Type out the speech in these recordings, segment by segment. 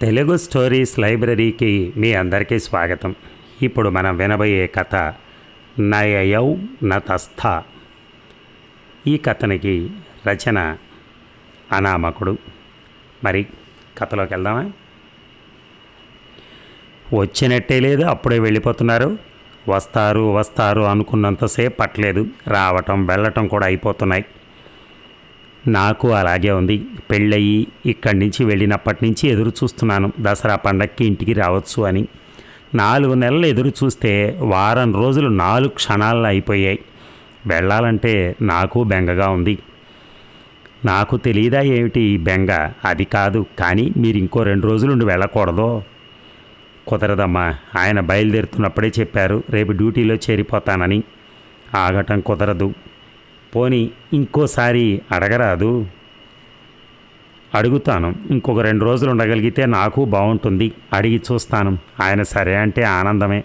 Telugu stories లైబ్రరీకి మీ అందరికీ స్వాగతం. ఇప్పుడు మనం వినబోయే కథ నయయౌ నతస్థ. ఈ కథనికి రచన అనామకుడు. మరి కథలోకి వెళ్దామా? వచ్చినట్టే లేదు అప్పుడే వెళ్ళిపోతున్నారు. వస్తారు వస్తారు అనుకున్నంతసేపు పట్టలేదు. రావటం వెళ్ళటం కూడా అయిపోతున్నాయి. నాకు అలాగే ఉంది. పెళ్ళయి ఇక్కడి నుంచి వెళ్ళినప్పటి నుంచి ఎదురు చూస్తున్నాను. దసరా పండక్కి ఇంటికి రావచ్చు అని. నాలుగు నెలలు ఎదురు చూస్తే వారం రోజులు నాలుగు క్షణాల్లో అయిపోయాయి. వెళ్ళాలంటే నాకు బెంగగా ఉంది. నాకు తెలియదా ఏమిటి బెంగ? అది కాదు. కానీ మీరు ఇంకో రెండు రోజులు ఉండి వెళ్ళకూడదు. కుదరదమ్మా. ఆయన బయలుదేరుతున్నప్పుడే చెప్పారు. రేపు డ్యూటీలో చేరిపోతానని. ఆగటం కుదరదు. పోని ఇంకోసారి అడగరాదు? అడుగుతాను. ఇంకొక రెండు రోజులు ఉండగలిగితే నాకు బాగుంటుంది అడిగి చూస్తాను. ఆయన సరే అంటే ఆనందమే.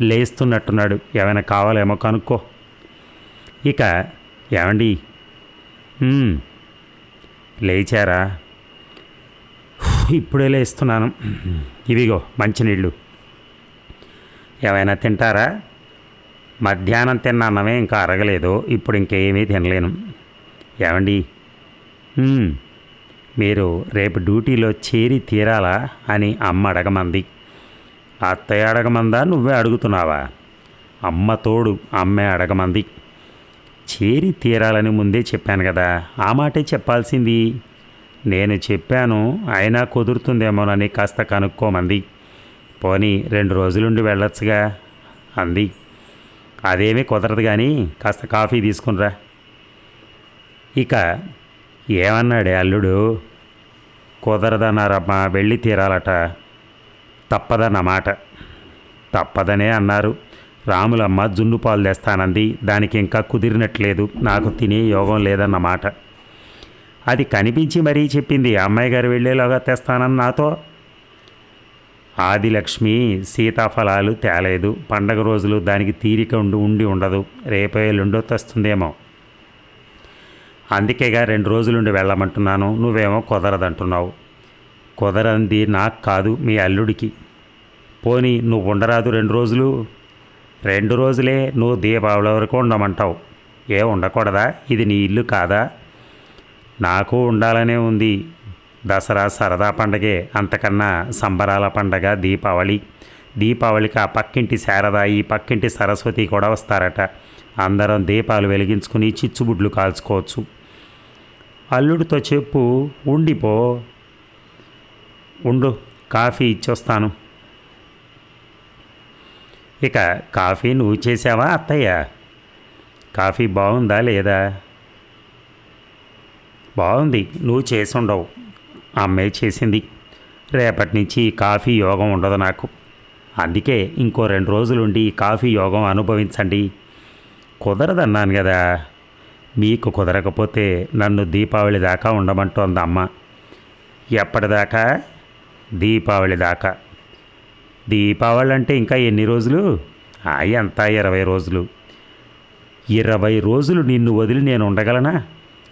లేస్తున్నట్టున్నాడు. ఏమైనా కావాలేమో కనుక్కో. ఇక ఏమండి? లేచారా? ఇప్పుడే లేస్తున్నాను. ఇవిగో మంచినీళ్ళు. ఏమైనా తింటారా? మధ్యాహ్నం తిన్న అన్నమే ఇంకా అరగలేదు. ఇప్పుడు ఇంకేమీ తినలేను. ఏమండి? మీరు రేపు డ్యూటీలో చేరి తీరాలా అని అమ్మ అడగమంది. అత్తయ్య అడగమందా? నువ్వే అడుగుతున్నావా? అమ్మ తోడు అమ్మే అడగమంది. చేరి తీరాలని ముందే చెప్పాను కదా ఆ మాటే చెప్పాల్సింది. నేను చెప్పాను అయినా కుదురుతుందేమోనని కాస్త కనుక్కోమంది. పోనీ రెండు రోజులుండి వెళ్ళొచ్చుగా అంది. అదేమీ కుదరదు కానీ కాస్త కాఫీ తీసుకునిరా. ఇక ఏమన్నాడే అల్లుడు? కుదరదన్నారమ్మా వెళ్ళి తీరాలట. తప్పదన్నమాట. తప్పదనే అన్నారు. రాములమ్మ జున్ను పాలు తెస్తానంది. దానికి ఇంకా కుదిరినట్లేదు. నాకు తినే యోగం లేదన్నమాట. అది కనిపించి మరీ చెప్పింది. అమ్మాయి గారు వెళ్ళేలాగా తెస్తానని నాతో ఆదిలక్ష్మి సీతాఫలాలు తేలేదు. పండగ రోజులు దానికి తీరిక ఉండి ఉండి ఉండదు. రేపే ఎల్లుండో తెస్తుందేమో. అందుకేగా రెండు రోజులుండి వెళ్ళమంటున్నాను. నువ్వేమో కుదరదంటున్నావు. కుదరంది నాకు కాదు మీ అల్లుడికి. పోనీ నువ్వు ఉండరాదు రెండు రోజులు? రెండు రోజులే నువ్వు దీపావళి వరకు ఉండమంటావు. ఏ ఉండకూడదా? ఇది నీ ఇల్లు కాదా? నాకు ఉండాలనే ఉంది. దసరా సరదా పండగే అంతకన్నా సంబరాల పండగ దీపావళి. దీపావళికి ఆ పక్కింటి శారద ఈ పక్కింటి సరస్వతి కూడా వస్తారట. అందరం దీపాలు వెలిగించుకుని చిచ్చుబుడ్లు కాల్చుకోవచ్చు. అల్లుడితో చెప్పు ఉండిపో. ఉండు కాఫీ ఇచ్చొస్తాను. ఇక కాఫీ నువ్వు చేసావా అత్తయ్య? కాఫీ బాగుందా లేదా? బాగుంది నువ్వు చేసి అమ్మాయి అమ్మే చేసింది. రేపటి నుంచి కాఫీ యోగం ఉండదు నాకు. అందుకే ఇంకో రెండు రోజులుండి కాఫీ యోగం అనుభవించండి. కుదరదన్నాను కదా మీకు కుదరకపోతే నన్ను దీపావళి దాకా ఉండమంటోంది అమ్మ. ఎప్పటిదాకా? దీపావళి దాకా. దీపావళి అంటే ఇంకా ఎన్ని రోజులు? ఆ, ఎంత ఇరవై రోజులు. ఇరవై రోజులు నిన్ను వదిలి నేను ఉండగలనా?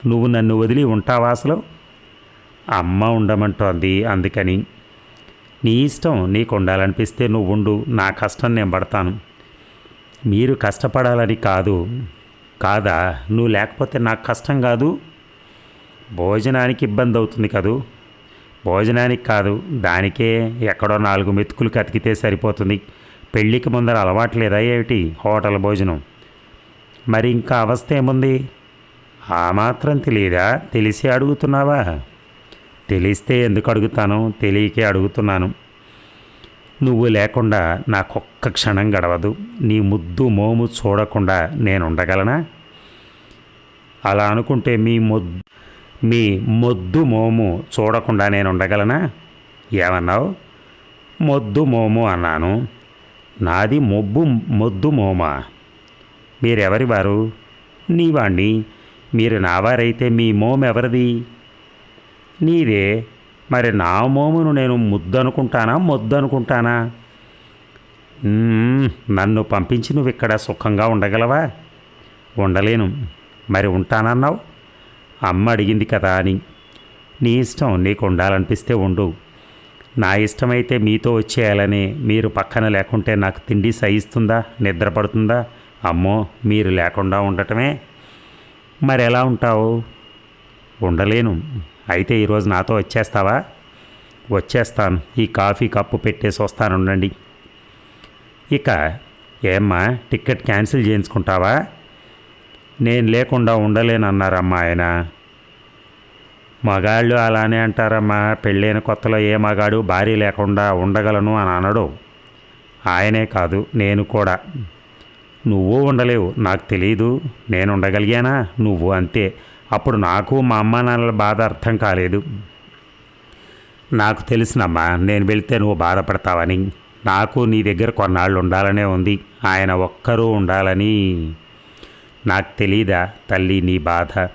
నువ్వు నన్ను వదిలి ఉంటావా అసలు? అమ్మ ఉండమంటోంది అందుకని. నీ ఇష్టం నీకు ఉండాలనిపిస్తే నువ్వు ఉండు నా కష్టం నేను పడతాను. మీరు కష్టపడాలని కాదు. కాదా? నువ్వు లేకపోతే నాకు కష్టం కాదు? భోజనానికి ఇబ్బంది అవుతుంది కదూ? భోజనానికి కాదు. దానికే ఎక్కడో నాలుగు మెతుకులు కతికితే సరిపోతుంది. పెళ్ళికి ముందర అలవాటు లేదా ఏమిటి? హోటల్ భోజనం. మరి ఇంకా అవస్థ ఏముంది? ఆ మాత్రం తెలియదా తెలిసి అడుగుతున్నావా? తెలిస్తే ఎందుకు అడుగుతాను? తెలియకే అడుగుతున్నాను. నువ్వు లేకుండా నాకొక్క క్షణం గడవదు. నీ ముద్దు మోము చూడకుండా నేను ఉండగలనా అలా అనుకుంటే మీ మొద్దు మీ మొద్దు మోము చూడకుండా నేను ఉండగలనా ఏమన్నావు? మొద్దు మోము అన్నాను. నాది మొబ్బు మొద్దు మోమా? మీరెవరి వారు నీవాణ్ణి. మీరు నావారైతే మీ మోము ఎవరిది నీదే మరి నా మోమును నేను ముద్దనుకుంటానా మొద్దనుకుంటానా? నన్ను పంపించి నువ్వు ఇక్కడ సుఖంగా ఉండగలవా? ఉండలేను. మరి ఉంటానన్నావు? అమ్మ అడిగింది కదా అని. నీ ఇష్టం నీకు ఉండాలనిపిస్తే ఉండు. నా ఇష్టమైతే మీతో వచ్చేయాలని మీరు పక్కన లేకుంటే నాకు తిండి సహిస్తుందా? నిద్ర పడుతుందా అమ్మో మీరు లేకుండా ఉండటమే. మరి ఎలా ఉంటావు? ఉండలేను. అయితే ఈరోజు నాతో వచ్చేస్తావా? వచ్చేస్తాను. ఈ కాఫీ కప్పు పెట్టేసి వస్తాను ఉండండి. ఇక ఏమ్మా టికెట్ క్యాన్సిల్ చేయించుకుంటావా? నేను లేకుండా ఉండలేనన్నారమ్మా ఆయన. మగాళ్ళు అలానే అంటారమ్మా. పెళ్ళైన కొత్తలో ఏ మగాడు భార్య లేకుండా ఉండగలను అని అనడు. ఆయనే కాదు నేను కూడా. నువ్వు ఉండలేవు. నాకు తెలియదు నేను ఉండగలిగానా? నువ్వు అంతే. అప్పుడు నాకు మా అమ్మ నాన్నల బాధ అర్థం కాలేదు. నాకు తెలిసినమ్మా నేను వెళ్తే నువ్వు బాధపడతావని. నాకు నీ దగ్గర కొన్నాళ్ళు ఉండాలనే ఉంది. ఆయన ఒక్కరూ ఉండాలని నాకు తెలీదా తల్లి నీ బాధ?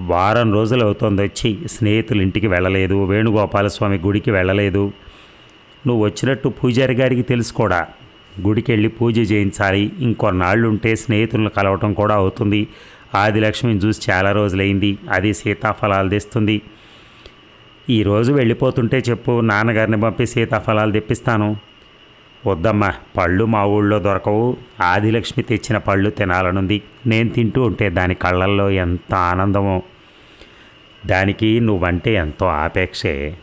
వారం రోజులు అవుతోంది వచ్చి స్నేహితులు ఇంటికి వెళ్ళలేదు వేణుగోపాలస్వామి గుడికి వెళ్ళలేదు. నువ్వు వచ్చినట్టు పూజారి గారికి తెలుసు కూడా. గుడికి వెళ్ళి పూజ చేయించాలి. ఇంకొన్నాళ్ళు ఉంటే స్నేహితులను కలవటం కూడా అవుతుంది. ఆదిలక్ష్మిని చూసి చాలా రోజులైంది. అది సీతాఫలాలు తెస్తుంది. ఈరోజు వెళ్ళిపోతుంటే చెప్పు నాన్నగారిని పంపి సీతాఫలాలు తెప్పిస్తాను. వద్దమ్మా పళ్ళు మా ఊళ్ళో దొరకవు. ఆదిలక్ష్మి తెచ్చిన పళ్ళు తినాలనుంది. నేను తింటూ ఉంటే దాని కళ్ళల్లో ఎంత ఆనందమో. దానికి నువ్వంటే ఎంతో ఆపేక్షే.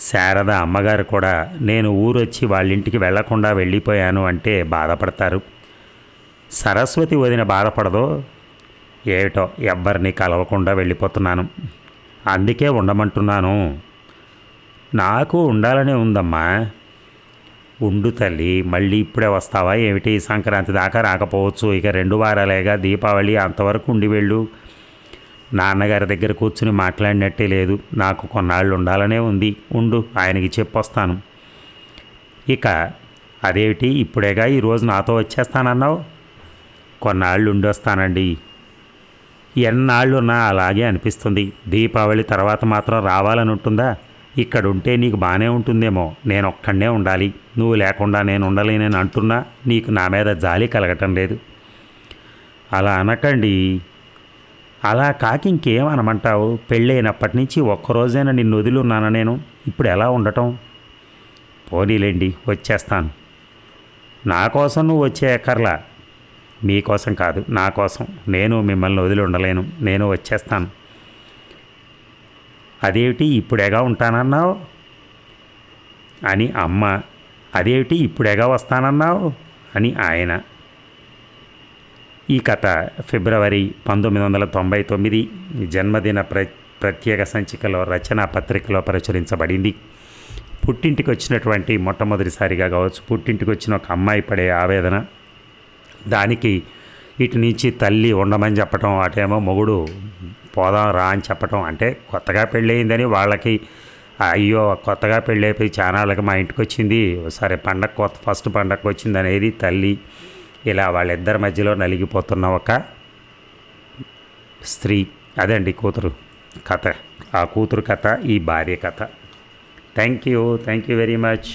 శారద అమ్మగారు కూడా నేను ఊరొచ్చి వాళ్ళ ఇంటికి వెళ్ళకుండా వెళ్ళిపోయాను అంటే బాధపడతారు. సరస్వతి వదిన బాధపడదో ఏమిటో ఎవ్వరిని కలవకుండా వెళ్ళిపోతున్నాను. అందుకే ఉండమంటున్నాను. నాకు ఉండాలనే ఉందమ్మా. ఉండు తల్లి మళ్ళీ ఇప్పుడే వస్తావా? ఏమిటి? సంక్రాంతి దాకా రాకపోవచ్చు. ఇక రెండు వారాలేగా దీపావళి అంతవరకు ఉండి వెళ్ళు. నాన్నగారి దగ్గర కూర్చుని మాట్లాడినట్టే లేదు. నాకు కొన్నాళ్ళు ఉండాలనే ఉంది. ఉండు ఆయనకి చెప్పొస్తాను. ఇక అదేమిటి? ఇప్పుడేగా ఈరోజు నాతో వచ్చేస్తానన్నావు? కొన్నాళ్ళు ఉండొస్తానండి ఎన్నాళ్ళున్నా అలాగే అనిపిస్తుంది. దీపావళి తర్వాత మాత్రం రావాలని ఉంటుందా ఇక్కడ ఉంటే నీకు బాగానే ఉంటుందేమో. నేను ఒక్కడనే ఉండాలి. నువ్వు లేకుండా నేను ఉండలేనని అంటున్నా. నీకు నా మీద జాలి కలగటం లేదు. అలా అనకండి. అలా కాకి ఇంకేం అనమంటావు? పెళ్ళైనప్పటి నుంచి ఒక్కరోజైనా నిన్ను వదిలి ఉన్నాను నేను? ఇప్పుడు ఎలా ఉండటం? పోనీలేండి వచ్చేస్తాను. నా కోసం నువ్వు వచ్చే ఎక్కర్లా మీకోసం కాదు నా కోసం. నేను మిమ్మల్ని వదిలి ఉండలేను. నేను వచ్చేస్తాను. అదేమిటి ఇప్పుడేగా ఉంటానన్నావు? అని అమ్మ అదేమిటి ఇప్పుడేగా వస్తానన్నావు? అని ఆయన. ఈ కథ ఫిబ్రవరి పంతొమ్మిది వందల తొంభై తొమ్మిది జన్మదిన ప్ర ప్రత్యేక సంచికలో రచనా పత్రికలో ప్రచురించబడింది. పుట్టింటికి వచ్చినటువంటి మొట్టమొదటిసారిగా కావచ్చు పుట్టింటికి వచ్చిన ఒక అమ్మాయి పడే ఆవేదన. దానికి ఇటు నుంచి తల్లి ఉండమని చెప్పటం అటేమో మొగుడు పోదాం రా అని చెప్పటం అంటే కొత్తగా పెళ్ళయిందని వాళ్ళకి అయ్యో కొత్తగా పెళ్ళైపోయి చానాళ్ళకి మా ఇంటికి వచ్చింది సరే పండగ కొత్త ఫస్ట్ పండగ వచ్చింది అనేది తల్లి ఇలా వాళ్ళిద్దరి మధ్యలో నలిగిపోతున్న ఒక స్త్రీ. అదండి కూతురు కథ. ఆ కూతురు కథ ఈ భార్య కథ. Thank you thank you very much.